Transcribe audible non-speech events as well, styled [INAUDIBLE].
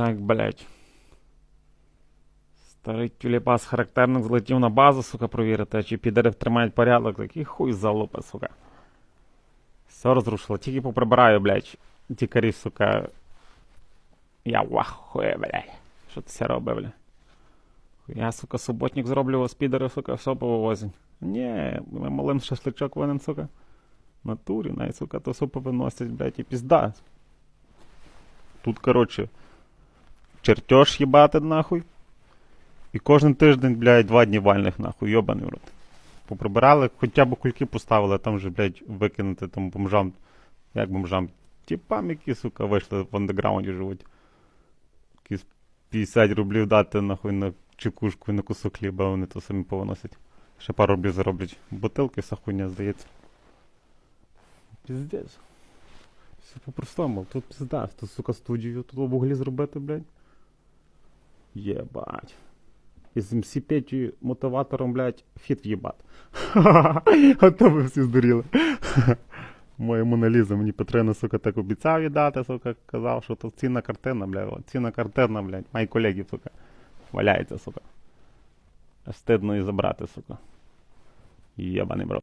Так, блядь. Старий тюліпас характерник злетів на базу, сука, провірити, а чи підери тримають порядок, такий хуй залупа, сука. Все розрушило, тільки поприбираю, блядь. Тікарі, сука. Я вахує, блядь. Що це робить, блядь? Я, сука, суботник зроблю, з підери, сука, все повивозять. Ні, ми малим шашличок винен, сука. Натурі, навіть, сука, то все повиносять, блядь, і пізда. Тут, коротше, чертеж їбати нахуй. І кожен тиждень, блядь, два дні вальних нахуй, йобаний в рот. Поприбирали, хоча б кульки поставили, а там же, блядь, викинути там бомжам. Як бомжам? Тіпам, які, сука, вийшли в андеграунді живуть. Якісь 50 рублів дати нахуй на чекушку і на кусок хліба, вони то самі повиносять. Ще пару рублів зароблять. Бутилки, вся хуйня, здається. Піздець. Все по-простому, тут пізда, тут, сука, студію тут в углі зробити, блядь. Єбать. Із МС5 мотиватором, блядь, фіт в'їбат. [LAUGHS] А то ви всі здуріли. [LAUGHS] Моя Моналіза мені Петрина, сука, так обіцяв віддати, сука, казав, що то цінна картина, блядь, цінна картина, блядь, мої колеги, сука, валяється, сука. Стидно і забрати, сука. Єбаний брат.